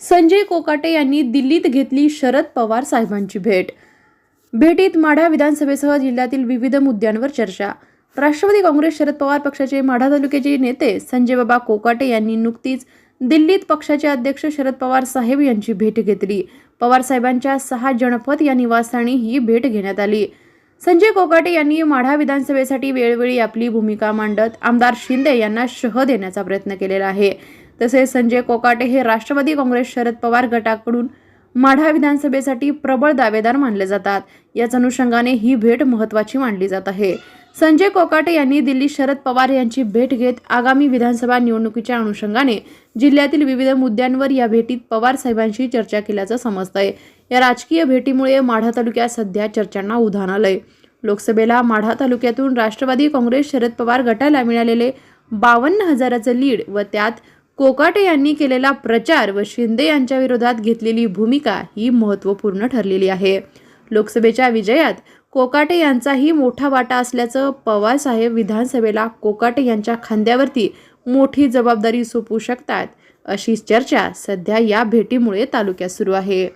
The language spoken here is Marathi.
संजय कोकाटे यांनी दिल्लीत घेतली शरद पवार साहेबांची भेट. भेटीत माढा विधानसभेसह जिल्ह्यातील विविध मुद्द्यांवर चर्चा. राष्ट्रवादी काँग्रेस शरद पवार पक्षाचे माढा तालुक्याचे नेते संजय बाबा कोकाटे यांनी नुकतीच दिल्लीत पक्षाचे अध्यक्ष शरद पवार साहेब यांची भेट घेतली. पवार साहेबांच्या सहा जनपद या निवासस्थानी ही भेट घेण्यात आली. संजय कोकाटे यांनी माढा विधानसभेसाठी वेळोवेळी आपली भूमिका मांडत आमदार शिंदे यांना शह देण्याचा प्रयत्न केलेला आहे. तसेच संजय कोकाटे हे राष्ट्रवादी काँग्रेस शरद पवार गटाकडून माढा विधानसभेसाठी प्रबळ दावेदार मानले जातात. याच अनुषंगाने ही भेट महत्त्वाची मानली जात आहे. संजय कोकाटे यांनी दिल्ली शरद पवार यांची भेट घेत आगामी विधानसभा निवडणुकीच्या अनुषंगाने जिल्ह्यातील विविध मुद्द्यांवर या भेटीत पवार साहेबांशी चर्चा केल्याचं समजतंय. या राजकीय भेटीमुळे माढा तालुक्यात सध्या चर्चांना उधाण आलंय. लोकसभेला माढा तालुक्यातून राष्ट्रवादी काँग्रेस शरद पवार गटाला मिळालेले बावन्न हजाराचं लीड व त्यात कोकाटे यांनी केलेला प्रचार व शिंदे यांच्या विरोधात घेतलेली भूमिका ही महत्त्वपूर्ण ठरलेली आहे. लोकसभेच्या विजयात कोकाटे यांचाही मोठा वाटा असल्याचं पवार साहेब विधानसभेला कोकाटे यांच्या खांद्यावरती मोठी जबाबदारी सोपवू शकतात. अशी चर्चा सध्या या भेटीमुळे तालुक्यात सुरू आहे.